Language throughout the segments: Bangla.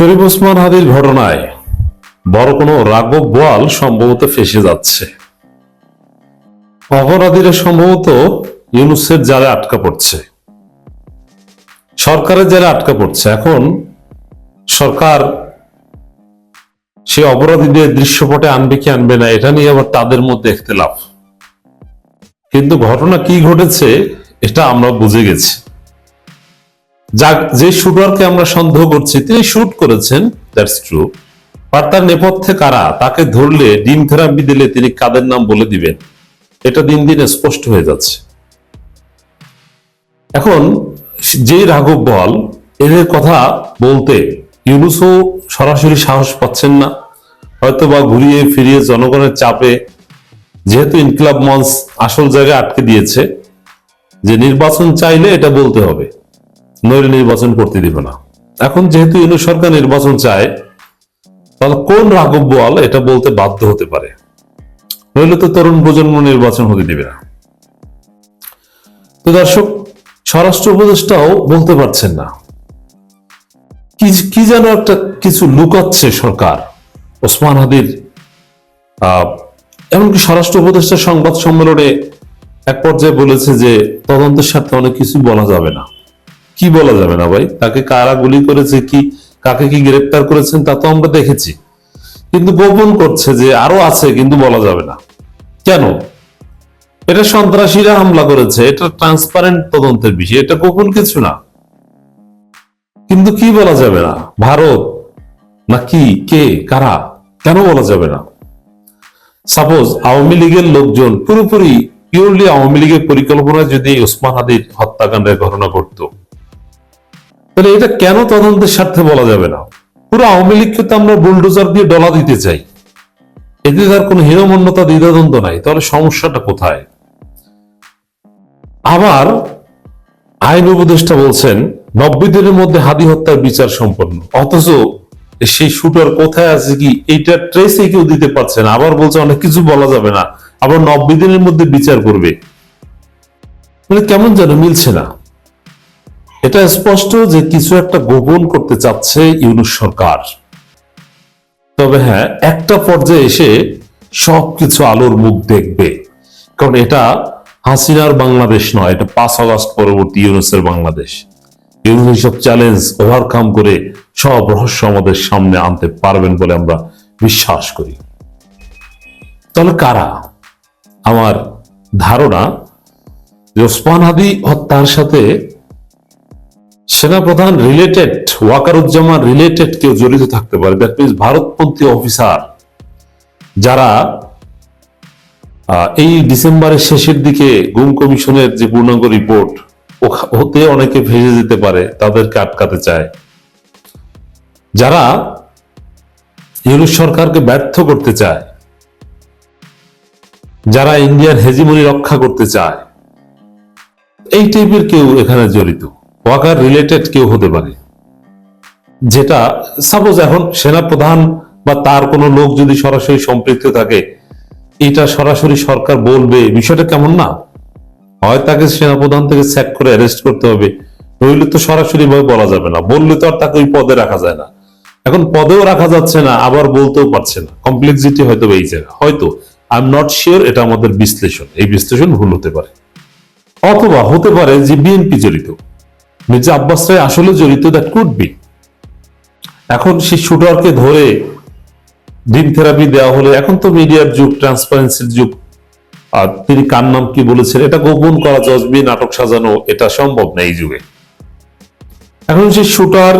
শরীফ ওসমান হাদির ঘটনায় বড় কোনো রাঘব বোয়াল সম্ভবত ফেসে যাচ্ছে। অপরাধীরা সম্ভবত ইউনুসের জালে আটকা পড়ছে। সরকারের জালে আটকা পড়ছে। এখন সরকার সে অপরাধীদের দৃশ্যপটে আনবে কি আনবে না, এটা নিয়ে আবার তাদের মধ্যে লাভ কিন্তু ঘটনা কি ঘটেছে, এটা আমরা বুঝে গেছি। যা যে শুটারকে আমরা সন্দেহ করছি, তিনি শুট করেছেন দ্যাটস ট্রু আর তার নেপথ্যে কারা? তাকে ধরলে, ডিম থেরাপি দিলে তিনি কাদের নাম বলে দিবেন? এটা দিন দিন স্পষ্ট হয়ে যাচ্ছে। এখন, যে রাঘব বল এদের কথা বলতে ইউনুসও সরাসরি সাহস পাচ্ছেন না। হয়তো বা ঘুরিয়ে ফিরিয়ে জনগণের চাপে, যেহেতু ইনকিলাব মঞ্চ আসল জায়গায় আটকে দিয়েছে, যে নির্বাচন চাইলে এটা বলতে হবে। নইলে নির্বাচন করতে দিবে না। এখন যেহেতু ইউনুস সরকার নির্বাচন চায়, তাহলে কোন রাঘব বোয়াল এটা বলতে বাধ্য হতে পারে? নইলে তো তরুণ প্রজন্ম নির্বাচন হতে দিবে না। তো দর্শক, স্বরাষ্ট্র উপদেষ্টাও বলতে পারছেন না। কি যেন একটা কিছু লুকাচ্ছে সরকার, ওসমান হাদির এমনকি স্বরাষ্ট্র উপদেষ্টা সংবাদ সম্মেলনে এক পর্যায়ে বলেছে যে তদন্তের স্বার্থে অনেক কিছু বলা যাবে না। কি বলা যাবে না ভাই? তাকে কারা গুলি করেছে, কি, কাকে কি গ্রেপ্তার করেছেন, তা তো আমরা দেখেছি। কিন্তু গোপন করছে যে আরও আছে, কিন্তু বলা যাবে না। কেন? এটা সন্ত্রাসীরা হামলা করেছে, এটা ট্রান্সপারেন্ট তদন্তের বিষয়, এটা গোপন কিছু না। কিন্তু কি বলা যাবে না? ভারত? না কি? কে? কারা? কেন বলা যাবে না? সাপোজ, আওয়ামী লীগের লোকজন, পুরোপুরি পিওরলি আওয়ামী লীগের পরিকল্পনায় যদি ওসমান হাদির হত্যাকাণ্ডের ঘটনা ঘটতো তাহলে এটা কেন তদন্তের স্বার্থে বলা যাবে না? পুরো আওয়ামী লীগকে তো আমরা বুলডোজার দিয়ে ডলা দিতে চাই। এতে তার কোনো হীনমন্যতা, দ্বিধাদ্বন্দ্ব নাই। তাহলে সমস্যাটা কোথায়? আবার আইন উপদেষ্টা বলছেন, নব্বই দিনের মধ্যে হাদি হত্যার বিচার সম্পন্ন। অথচ সেই শুটার কোথায় আছে কি? এইটা ট্রেসে কেউ দিতে পারছে না। আবার বলছে অনেক কিছু বলা যাবে না। আবার নব্বই দিনের মধ্যে বিচার করবে। মানে কেমন যেন মিলছে না। এটা স্পষ্ট যে কিছু একটা গোপন করতে চাচ্ছে ইউনুস সরকার। তবে হ্যাঁ একটা পর্যায়ে এসে সবকিছু আলোর মুখ দেখবে। কারণ এটা হাসিনার বাংলাদেশ নয়, এটা পাঁচ আগস্ট পরবর্তী ইউনুসের বাংলাদেশ। ইউনুস সব চ্যালেঞ্জ ওভারকাম করে সব রহস্য আমাদের সামনে আনতে পারবেন বলে আমরা বিশ্বাস করি। তাহলে কারা? আমার ধারণা যে ওসমান হাদি হত্যার সাথে সেনাপ্রধান রিলেটেড ওয়াকারুজ্জামান রিলেটেড কেউ জড়িত থাকতে পারে। দ্যাট মিনস ভারতপন্থী অফিসার যারা এই ডিসেম্বরের শেষের দিকে গুম কমিশনের যে পূর্ণাঙ্গ রিপোর্ট হতে অনেকে ভেসে যেতে পারে, তাদেরকে আটকাতে চায়। যারা ইউনুস সরকারকে ব্যর্থ করতে চায়, যারা ইন্ডিয়ার হেজিমনি রক্ষা করতে চায়, এই টাইপের কেউ এখানে জড়িত। ওয়াকার রিলেটেড কেউ হতে পারে। যেটা সাপোজ এখন সেনাপ্রধান বা তার কোনো লোক যদি সরাসরি সম্পৃক্ত থাকে, এটা সরাসরি সরকার বলবে, বিষয়টা কেমন না? হয় তাকে সেনাপ্রধান থেকে স্যাক করে অ্যারেস্ট করতে হবে, নইলে তো সরাসরি ভাবে বলা যাবে না। বললে তো আর তাকে ওই পদে রাখা যায় না। এখন পদেও রাখা যাচ্ছে না, আবার বলতেও পারছে না। কমপ্লেক্সিটি হয়তো এই জায়গা হয়তো। আই এম নট শিওর এটা আমাদের বিশ্লেষণ। এই বিশ্লেষণ ভুল হতে পারে। অথবা হতে পারে যে বিএনপি জড়িত। মির্জা আব্বাস রায় আসলে জড়িত দ্যাট কুড বি এখন সেই শুটারকে ধরে ডিম থেরাপি দেওয়া হলে। এখন তো মিডিয়ার যুগ ট্রান্সপারেন্সির যুগ। আর তিনি কার নাম কি বলেছেন এটা গোপন করা জজবি নাটক সাজানো এটা সম্ভব না এই যুগে। এখন সেই শুটার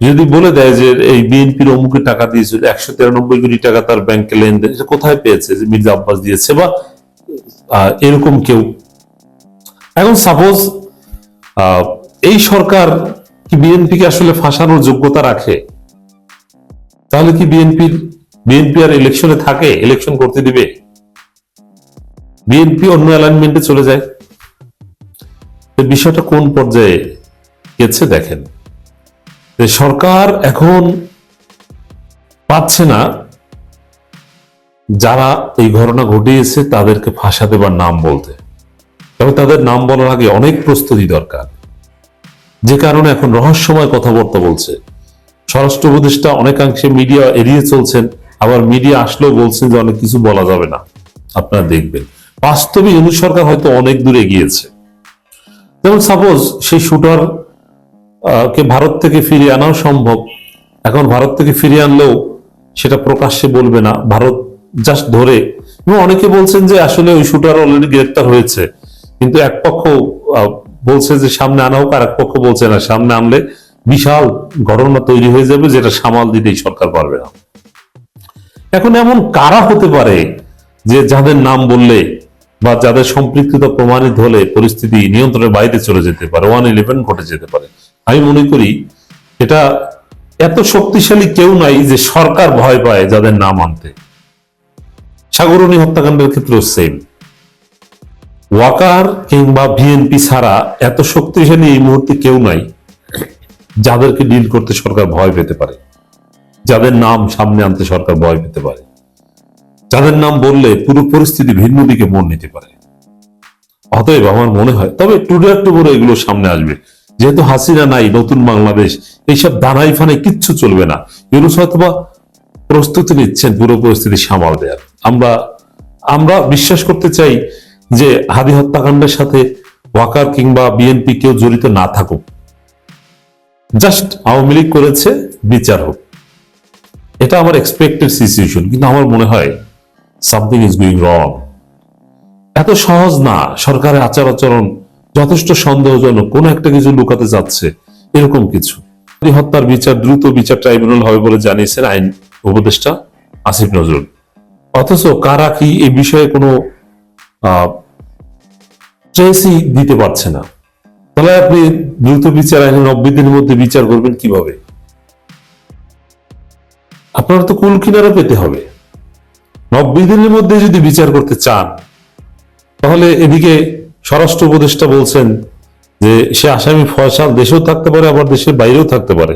যদি বলে দেয় যে এই বিএনপির অমুকে টাকা দিয়েছিল একশো তিরানব্বই কোটি টাকা তার ব্যাংকে লেনদেন এটা কোথায় পেয়েছে যে মির্জা আব্বাস দিয়েছে বা আহ, এরকম কেউ? এখন সাপোজ এই সরকার কি বিএনপিকে আসলে ফাঁসানোর যোগ্যতা রাখে? তাহলে কি বিএনপির, বিএনপি আর ইলেকশনে থাকে, ইলেকশন করতে দিবে? বিএনপি অন্য অ্যালাইনমেন্টে চলে যায়। বিষয়টা কোন পর্যায়ে গেছে দেখেন। সরকার এখন পাচ্ছে না যারা এই ঘটনা ঘটিয়েছে তাদেরকে ফাঁসা দেবার নাম বলতে। তবে তাদের নাম বলার আগে অনেক প্রস্তুতি দরকার। যে কারণে এখন রহস্যময় কথাবার্তা বলছে। স্বরাষ্ট্র উপদেষ্টা অনেকাংশে মিডিয়া এড়িয়ে চলছেন, আবার মিডিয়া আসলেও বলছেন যে অনেক কিছু বলা যাবে না। আপনারা দেখবেন। বাস্তবে ইউনুস সরকার হয়তো অনেক দূরে গিয়েছে যেমন সাপোজ সেই শুটার কে ভারত থেকে ফিরিয়ে আনাও সম্ভব। এখন ভারত থেকে ফিরিয়ে আনলেও সেটা প্রকাশ্যে বলবে না। ভারত জাস্ট ধরে। এবং অনেকে বলছেন যে আসলে ওই শুটার অলরেডি গ্রেপ্তার হয়েছে। কিন্তু এক পক্ষ বলছে যে সামনে আনা হোক আর এক পক্ষ বলছে না, সামনে আনলে বিশাল ঘটনা তৈরি হয়ে যাবে যেটা সামাল দিতেই সরকার পারবে না। এখন এমন কারা হতে পারে যে যাদের নাম বললে বা যাদের সম্পৃক্ততা প্রমাণিত হলে পরিস্থিতি নিয়ন্ত্রণের বাইরে চলে যেতে পারে, ওয়ান ইলেভেন ঘটে যেতে পারে? আমি মনে করি এটা এত শক্তিশালী কেউ নাই যে সরকার ভয় পায় যাদের নাম আনতে। সাগরণী হত্যাকাণ্ডের ক্ষেত্রেও সেম ওয়াকার কিংবা বিএনপি ছাড়া এত শক্তিশালী এই মুহূর্তে কেউ নাই যাদেরকে ডিল করতে সরকার ভয় পেতে পারে। যাদের নাম সামনে আনতে সরকার ভয় পেতে পারে। যাদের নাম বললে পুরো পরিস্থিতি ভিন্ন দিকে মন নিতে পারে। অতএব আমার মনে হয়, তবে টুডে একটু বড় এগুলো সামনে আসবে। যেহেতু হাসিনা নাই, নতুন বাংলাদেশ, এইসব দানাই ফানে কিচ্ছু চলবে না। ইউনুস হয়তোবা প্রস্তুতি নিচ্ছেন পুরো পরিস্থিতি সামাল দেওয়ার আমরা আমরা বিশ্বাস করতে চাই যে হাদি হত্যাকাণ্ডের সাথে ওয়াকার কিংবা বিএনপি কেউ জড়িত না থাকুক। জাস্ট আওয়ামী লীগ করেছে, বিচার হোক। এটা আমার এক্সপেক্টেড সিচুয়েশন কিন্তু আমার মনে হয় সামথিং ইজ গোয়িং রং এত সহজ না, সরকারের আচার আচরণ যথেষ্ট সন্দেহজনক, কোন একটা কিছু লুকাতে যাচ্ছে, এরকম কিছু। হত্যার বিচার দ্রুত বিচার ট্রাইব্যুনাল হবে বলে জানিয়েছেন আইন উপদেষ্টা আসিফ নজরুল। অথচ কারা কি এই বিষয়ে কোনো ট্রেসই দিতে পারছে না। তাহলে আপনি দ্রুত বিচার, আইনে নব্বই দিনের মধ্যে বিচার করবেন কীভাবে? আপনার তো কুল কিনারা পেতে হবে। নব্বই দিনের মধ্যে যদি বিচার করতে চান, তাহলে এদিকে স্বরাষ্ট্র উপদেষ্টা বলছেন যে, সে আসামি ফয়সাল দেশেও থাকতে পারে, আবার দেশের বাইরেও থাকতে পারে।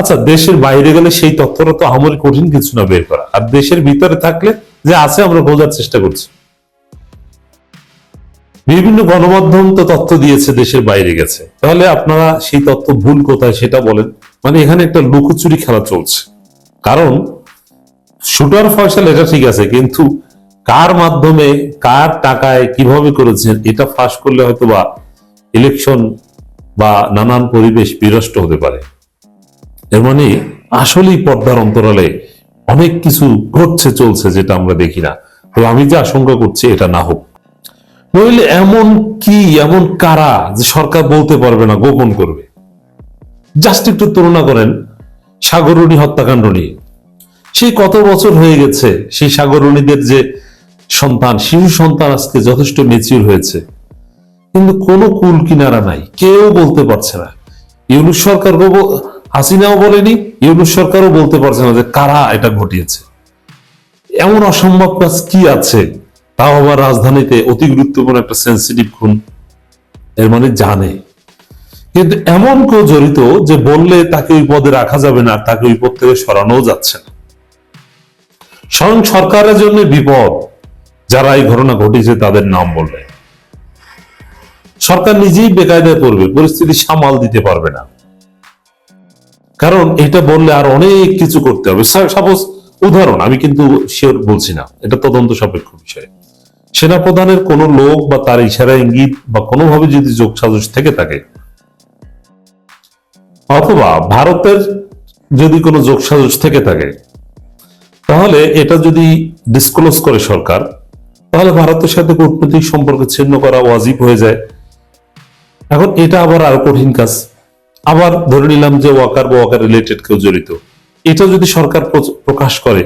আচ্ছা দেশের বাইরে গেলে সেই তথ্যটা তো আমাদের কঠিন কিছু না বের করা। আর দেশের ভিতরে থাকলে যে আছে, আমরা বোঝার চেষ্টা করছি। বিভিন্ন গণমাধ্যম তো তথ্য দিয়েছে, দেশের বাইরে গেছে। তাহলে আপনারা সেই তথ্য ভুল কোথায় সেটা বলেন। মানে এখানে একটা লুকোচুরি খেলা চলছে। কারণ শুটার ফয়সাল এটা ঠিক আছে, কিন্তু কার মাধ্যমে, কার টাকায় কীভাবে করেছেন এটা ফাঁস করলে হয়তো বা ইলেকশন বা নানান পরিবেশ বিনষ্ট হতে পারে। এর মানে আসলেই পর্দার অন্তরালে অনেক কিছু ঘটছে, চলছে, যেটা আমরা দেখি না। তো আমি যে আশঙ্কা করছি, এটা না হোক। নইলে এমন কি, এমন কারা যে সরকার বলতে পারবে না, গোপন করবে? জাস্ট একটু তুলনা করেন সাগরণী হত্যাকাণ্ড নিয়ে। সেই কত বছর হয়ে গেছে সেই সাগরণীদের যে সন্তান, শিশু সন্তান আজকে যথেষ্ট মেচিউর হয়েছে। কিন্তু কোনো কুল কিনারা নাই, কেউ বলতে পারছে না। ইউনুস সরকার হাসিনাও বলেনি, ইউনুস সরকারও বলতে পারছে না যে কারা এটা ঘটিয়েছে। এমন অসম্ভব কাজ কি আছে? তাও আবার রাজধানীতে অতি গুরুত্বপূর্ণ একটা সেন্সিটিভ খুন। এর মানে জানে। কিন্তু এমন কেউ জড়িত যে বললে তাকে ওই পদে রাখা যাবে না তাকে ওই পদ থেকে সরানোও যাচ্ছে না। স্বয়ং সরকারের জন্য বিপদ, যারা এই ঘটনা ঘটিয়েছে তাদের নাম বলবে। সরকার নিজেই বেকায়দায় পড়বে, পরিস্থিতি সামাল দিতে পারবে না। কারণ এটা বললে আর অনেক কিছু করতে হবে। সাপোজ উদাহরণ, আমি কিন্তু শিওর বলছি না, এটা তদন্ত সাপেক্ষ বিষয়। সেনাপ্রধানের কোন লোক বা তার ইশারা, ইঙ্গিত বা কোনোভাবে যদি যোগ সাজস থেকে থাকে। অথবা ভারতের যদি কোনো যোগ সাজস থেকে থাকে, তাহলে এটা যদি ডিসক্লোজ করে সরকার, তাহলে ভারতের সাথে কূটনৈতিক সম্পর্ক ছিন্ন করা ওয়াজিব হয়ে যায়। এখন এটা আবার আরও কঠিন কাজ। আবার ধরে নিলাম যে ওয়াকার বা ওয়াকার রিলেটেড কেউ জড়িত। এটা যদি সরকার প্রকাশ করে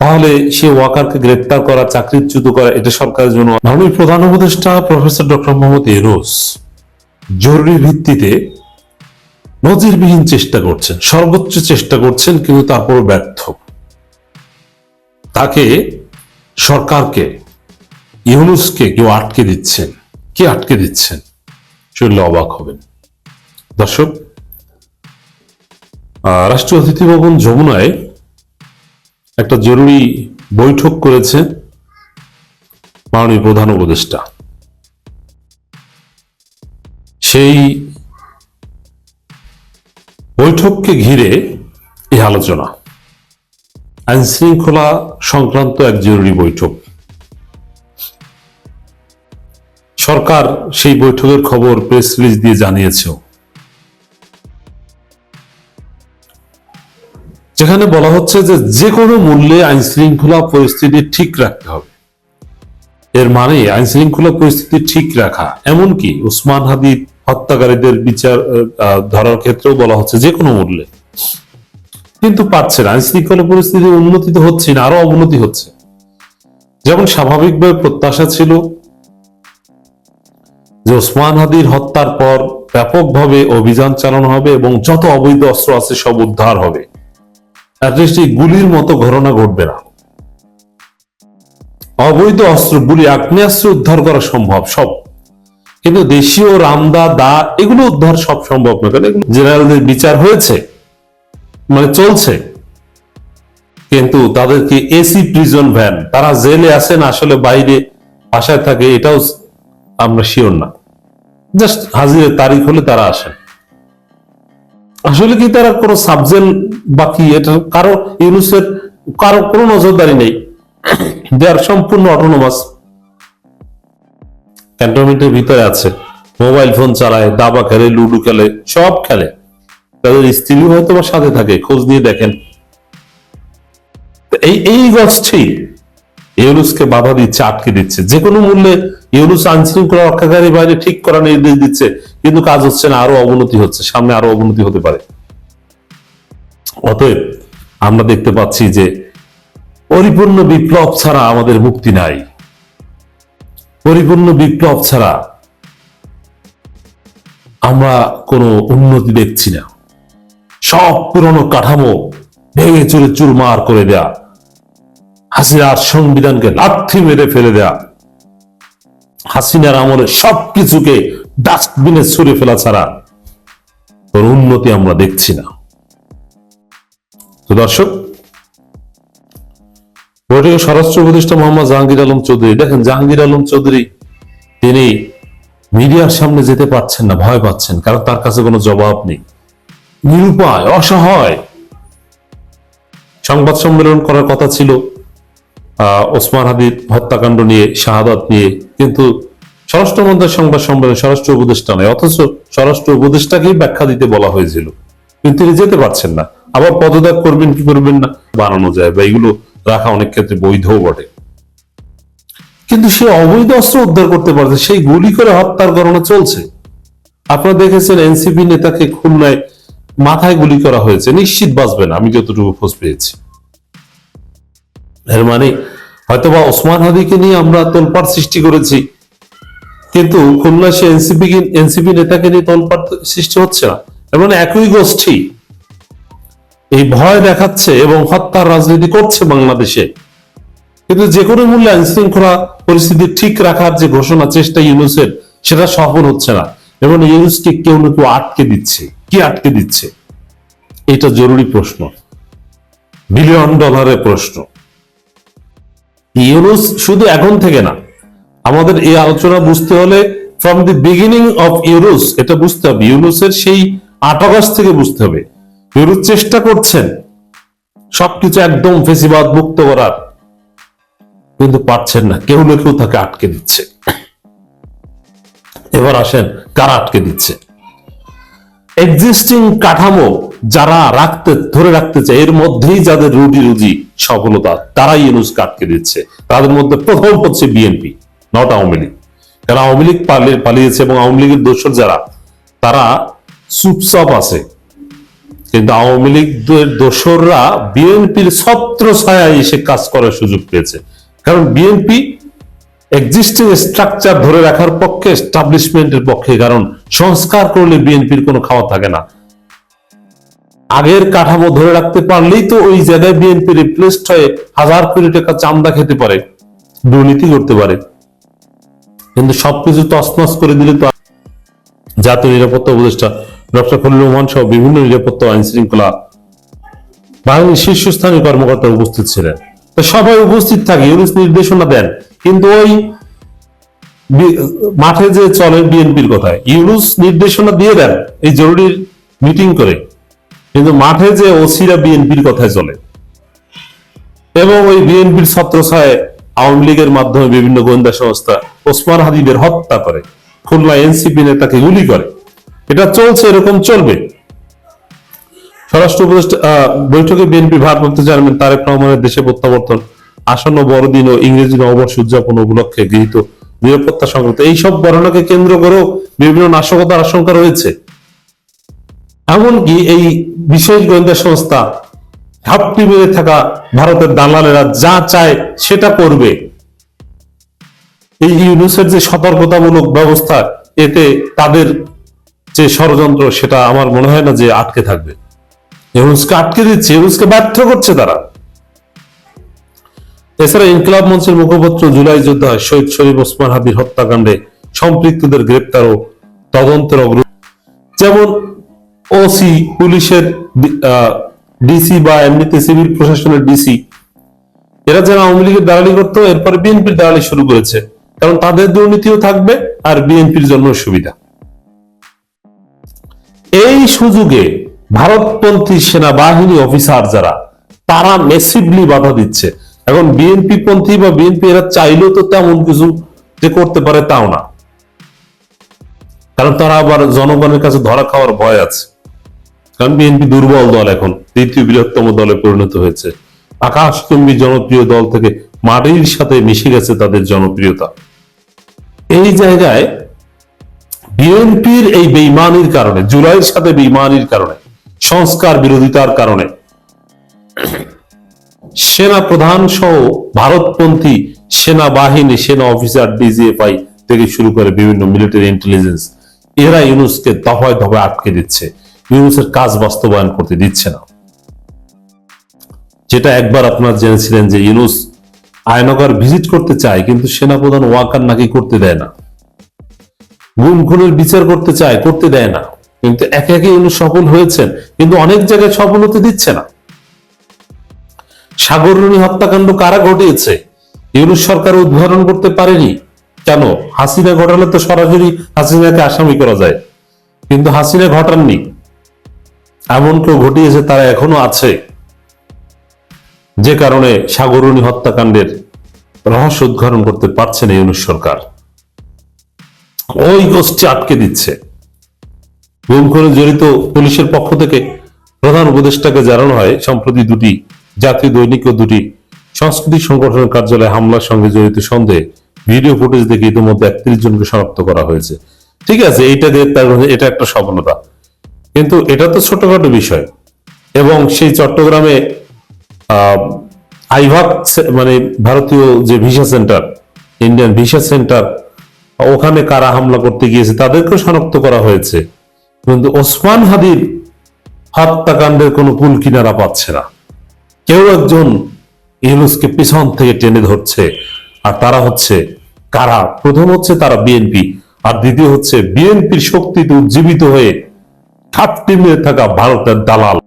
তাহলে সে ওয়াকারকে গ্রেপ্তার করা, চাকরিচ্যুত করা, এটা সরকারের জন্য। মাননীয় প্রধান উপদেষ্টা প্রফেসর ডক্টর মোহাম্মদ এরোজ জরুরি ভিত্তিতে নজিরবিহীন চেষ্টা করছেন, সর্বোচ্চ চেষ্টা করছেন, কিন্তু তারপরও ব্যর্থ। তাকে সরকারকে, ইউনুসকে কেউ আটকে দিচ্ছেন। কে আটকে দিচ্ছেন? শুনলে অবাক হবেন। দর্শক রাষ্ট্রীয় অতিথি ভবন যমুনায় একটা জরুরি বৈঠক করেছে মাননীয় প্রধান উপদেষ্টা। সেই বৈঠককে ঘিরে এই আলোচনা। আইন শৃঙ্খলা সংক্রান্ত এক জরুরি বৈঠক। সরকার সেই বৈঠকের খবর প্রেস রিলিজ দিয়ে জানিয়েছেও। যেখানে বলা হচ্ছে যে যে কোনো মূল্যে আইন শৃঙ্খলা পরিস্থিতি ঠিক রাখতে হবে। এর মানে আইন শৃঙ্খলা পরিস্থিতি ঠিক রাখা, এমনকি উসমান হাদি হত্যাকারীদের বিচার ধরার ক্ষেত্রেও বলা হচ্ছে যে কোনো মূল্যে। কিন্তু পারছে না আইন শৃঙ্খলা পরিস্থিতির উন্নতি তো হচ্ছে না, আরও অবনতি হচ্ছে। যেমন স্বাভাবিকভাবে প্রত্যাশা ছিল যে ওসমান হাদির হত্যার পর ব্যাপকভাবে অভিযান চালানো হবে এবং যত অবৈধ অস্ত্র আছে সব উদ্ধার হবে। অ্যাটলিস্ট এই গুলির মতো ঘটনা ঘটবে না। অবৈধ অস্ত্র, গুলি, আগ্নেয়াস্ত্র উদ্ধার করা সম্ভব, সব। কিন্তু দেশীয় রামদা, দা, এগুলো উদ্ধার সব সম্ভব না। কারণ জেনারেলদের বিচার হয়েছে মানে চলছে। কিন্তু তাদেরকে এসি প্রিজন ভ্যান তারা জেলে আসেন আসলে বাইরে বাসায় থাকে, এটাও আমরা শিওর না। জাস্ট হাজিরের তারিখ হলে তারা আসেন আসলে কি তারা কোনো সাবজেল বাকি? এটা কারও ইউনুসের কারও কোনো নজরদারি নেই। দে আর সম্পূর্ণ অটোনোমাস ক্যান্টনমেন্টের ভিতরে আছে। মোবাইল ফোন চালায়, দাবা খেলে, লুডু খেলে, সব খেলে। তাদের স্ত্রী হয়তো বা সাথে থাকে, খোঁজ নিয়ে দেখেন। এই এই গোষ্ঠী ইউনুসকে বাধা দিচ্ছে, আটকে দিচ্ছে। যে কোনো মূল্যে ইউনুস আইন শৃঙ্খলা রক্ষাকারী বাইরে ঠিক করার নির্দেশ দিচ্ছে। কিন্তু কাজ হচ্ছে না, আরও অবনতি হচ্ছে, সামনে আরও অবনতি হতে পারে। অতএব আমরা দেখতে পাচ্ছি যে পরিপূর্ণ বিপ্লব ছাড়া আমাদের মুক্তি নাই। পরিপূর্ণ বিপ্লব ছাড়া আমরা কোনো উন্নতি দেখছি না। সব পুরনো কাঠামো ভেঙে চুরে চুরমার করে দেয়া। হাসিনার সংবিধানকে লাথি মেরে ফেলে দেয়া। হাসিনার আমলে সবকিছুকে ডাস্টবিনে ছুড়ে ফেলা ছাড়া তোর উন্নতি আমরা দেখছি না। তো দর্শক, বৈঠকে স্বরাষ্ট্র উপদেষ্টা মোহাম্মদ জাহাঙ্গীর আলম চৌধুরী, দেখেন জাহাঙ্গীর আলম চৌধুরী, তিনি মিডিয়ার সামনে যেতে পারছেন না, ভয় পাচ্ছেন, কারণ তার কাছে কোনো জবাব নেই। নিরুপায়, অসহায়। সংবাদ সম্মেলন করার কথা ছিল ওসমান হাদির হত্যাকাণ্ড নিয়ে, শাহাদাত নিয়ে, কিন্তু স্বরাষ্ট্র মন্ত্রীর সংবাদ সম্মেলন স্বরাষ্ট্র উপদেষ্টা নয়, অথচ স্বরাষ্ট্র উপদেষ্টাকেই ব্যাখ্যা দিতে বলা হয়েছিল। কিন্তু তিনি যেতে পারছেন না। আবার পদত্যাগ করবেন কি করবেন না, বানানো যায় বা এগুলো রাখা অনেক ক্ষেত্রে বৈধও বটে। কিন্তু সে অবৈধ অস্ত্র উদ্ধার করতে পারছে, সেই গুলি করে হত্যার গণনা চলছে। আপনারা দেখেছেন এনসিপি নেতাকে খুলনায় মাথায় গুলি করা হয়েছে। নিশ্চিত বাঁচবে না, আমি যতটুকু খোঁজ পেয়েছি। এর মানে হয়তোবা ওসমান হাদিকে নিয়ে আমরা তোলপাড় সৃষ্টি করেছি কিন্তু খুলনা সে এনসিপি এনসিপি নেতাকে নিয়ে তোলপাড় সৃষ্টি হচ্ছে না? মানে একই গোষ্ঠী এই ভয় দেখাচ্ছে এবং হত্যার রাজনীতি করছে বাংলাদেশে। কিন্তু যে কোনো মূল্যে আইন শৃঙ্খলা পরিস্থিতি ঠিক রাখার যে ঘোষণা, চেষ্টা ইউনুসের, সেটা সফল হচ্ছে না। এবং ইউনুসকে কেউ না কেউ আটকে দিচ্ছে। কি আটকে দিচ্ছে? এটা জরুরি প্রশ্ন। বিলিয়ন ডলারের প্রশ্ন। ইউনুস শুধু এখন থেকে না আমাদের এই আলোচনা বুঝতে হলে from the beginning of Yunus এটা বুঝতে হবে। ইউনুসের সেই আট আগস্ট থেকে বুঝতে হবে। ইউনুস চেষ্টা করছেন সবকিছু একদম ফেসিবাদ মুক্ত করার। কিন্তু পারছেন না। কেউ না কেউ তাকে আটকে দিচ্ছে। এবার আসেন, কারা আটকে দিচ্ছে? এক্সিস্টিং কাঠামো যারা রাখতে, ধরে রাখতে চায়, এর মধ্যেই যাদের রুজি রুজি সফলতা, তারাই ইউনুস আটকে দিচ্ছে। তাদের মধ্যে প্রথম হচ্ছে বিএনপি নট আওয়ামী লীগ কারণ আওয়ামী লীগ পালিয়ে- পালিয়েছে এবং আওয়ামী লীগের দোষর যারা, তারা চুপচাপ আছে। কিন্তু আওয়ামী লীগের দোসররা বিএনপির ছত্র ছায়া এসে কাজ করার সুযোগ পেয়েছে। কারণ বিএনপি এক্সিস্টিং স্ট্রাকচার ধরে রাখার পক্ষে এস্টাবলিশমেন্টের পক্ষে, কারণ সংস্কার করলে বিএনপির কোনো খাওয়া থাকে না। আগের কাঠামো ধরে রাখতে পারলেই তো ওই জায়গায় বিএনপি রিপ্লেসড হয়ে হাজার কোটি টাকা চান্দা খেতে পারে, দুর্নীতি করতে পারে। কিন্তু সবকিছু তছনছ করে দিলে তো জাতীয় নিরাপত্তা উপদেষ্টা ডক্টর খলিল রহমান সহ বিভিন্ন নিরাপত্তা আইন শৃঙ্খলা বাহিনীর শীর্ষস্থানীয় কর্মকর্তা উপস্থিত ছিলেন। সবাই উপস্থিত থাকে, ইউনুস নির্দেশনা দেন। কিন্তু ওই মাঠে যে চলে বিএনপির কথায়, ইউনুস নির্দেশনা দিয়ে দেন এই জরুরি মিটিং করে। কিন্তু মাঠে যে ওসিরা বিএনপির কথায় চলে। এবং ওই বিএনপির ছত্রছায় আওয়ামী লীগের মাধ্যমে বিভিন্ন গোয়েন্দা সংস্থা ওসমান হাদিদের হত্যা করে, খুলনা এনসিপি নেতাকে গুলি করে। এটা চলছে, এরকম চলবে। স্বরাষ্ট্র উপদেষ্টা বৈঠকে বিএনপি ভারপ্রাপ্ত চেয়ারম্যান তারেক রহমানের দেশে প্রত্যাবর্তন, আসন্ন বড়দিন ও ইংরেজি নববর্ষ উদযাপন উপলক্ষে গৃহীত নিরাপত্তা সংক্রান্ত এইসব বর্ণনাকে কেন্দ্র করেও বিভিন্ন নাশকতার আশঙ্কা রয়েছে। এমনকি এই বিশেষ গোয়েন্দা সংস্থা ঘাপটি মেরে থাকা ভারতের দালালেরা যা চায় সেটা করবে। এই ইউনুসের যে সতর্কতামূলক ব্যবস্থা, এতে তাদের যে ষড়যন্ত্র, সেটা আমার মনে হয় না যে আটকে থাকবে। ইউনুসকে আটকে দিচ্ছে, ইউনুসকে ব্যর্থ করছে তারা। এছাড়া ইনকলাব মঞ্চের মুখপত্র জুলাই যোদ্ধা শহীদ শরীফ ওসমান হাদির হত্যাকাণ্ডে সম্পৃক্তদের গ্রেপ্তার ও তদন্তের অগ্র যেমন ওসি, পুলিশের ডিসি বা এমনিতে সিভিল প্রশাসনের ডিসি। এরা যারা আওয়ামী লীগের দালালি করতো, এরপরে বিএনপির দালালি শুরু করেছে। কারণ তাদের দুর্নীতিও থাকবে আর বিএনপির জন্য সুবিধা। এই সুযোগে ভারতপন্থী সেনাবাহিনী অফিসার যারা, তারা মেসিভলি বাধা দিচ্ছে। এখন বিএনপি পন্থী বা বিএনপি এরা চাইলেও তো তেমন কিছু যে করতে পারে তাও না। কারণ তারা আবার জনগণের কাছে ধরা খাওয়ার ভয় আছে। কারণ বিএনপি দুর্বল দল এখন, দ্বিতীয় বৃহত্তম দলে পরিণত হয়েছে। আকাশচুম্বী জনপ্রিয় দল থেকে মাটির সাথে মিশে গেছে তাদের জনপ্রিয়তা। এই জায়গায় বিএনপির এই বেইমানির কারণে, জুলাইয়ের সাথে বেইমানির কারণে, সংস্কার বিরোধিতার কারণে, সেনা প্রধান সহ ভারতপন্থী সেনাবাহিনী, সেনা অফিসার, ডিজিএফআই থেকে শুরু করে বিভিন্ন মিলিটারি ইন্টেলিজেন্স এরা ইউনুসকে দফায় দফায় আটকে দিচ্ছে। ইউনুসের কাজ বাস্তবায়ন করতে দিচ্ছে না। যেটা একবার আপনারা জেনেছিলেন যে ইউনুস আয়নগর ভিজিট করতে চায়, কিন্তু সেনাপ্রধান ওয়াকার নাকি করতে দেয় না। গুম, খুনের বিচার করতে চায়, করতে দেয় না। কিন্তু একে একে ইউনুস সফল হয়েছেন, কিন্তু অনেক জায়গায় সফল হতে দিচ্ছে না। সাগররণী হত্যাকাণ্ড কারা ঘটিয়েছে? ইউনুস সরকার উদ্ঘাটন করতে পারেনি। কেন? হাসিনা ঘটালে তো সরাসরি হাসিনাকে আসামি করা যায়। কিন্তু হাসিনা ঘটাননি। এমন কেউ ঘটিয়েছে, তারা এখনও আছে। যে কারণে সাগররণী হত্যাকাণ্ডের রহস্য উদ্ঘাটন করতে পারছে না ইউনুস সরকার। ওই গোষ্ঠী আটকে দিচ্ছে। গুম জড়িত পুলিশের পক্ষ থেকে প্রধান উপদেষ্টাকে জানানো হয়, সম্প্রতি দুটি জাতীয় দৈনিক ও দুটি সংস্কৃতি সংগঠনের কার্যালয়ে হামলার সঙ্গে জড়িত সন্দেহে ভিডিও ফুটেজ দেখে ইতিমধ্যে একত্রিশ জনকে শনাক্ত করা হয়েছে। ঠিক আছে, এইটা গ্রেপ্তার এটা একটা সফলতা। কিন্তু এটা তো ছোটখাটো বিষয়। এবং সেই চট্টগ্রামে আইভাক মানে ভারতীয় যে visa centre, Indian visa centre, ওখানে কারা হামলা করতে গিয়েছে তাদেরকেও শনাক্ত করা হয়েছে। কিন্তু ওসমান হাদির হত্যাকাণ্ডের কোনো কুল কিনারা পাচ্ছে না। কেউ একজন ইউনুসকে পিছন থেকে টেনে ধরছে, আর তারা হচ্ছে কারা? প্রথম হচ্ছে তারা বিএনপি, আর দ্বিতীয় হচ্ছে বিএনপির শক্তিতে উজ্জীবিত হয়ে খাপটি মেরে থাকা ভারতের দালাল।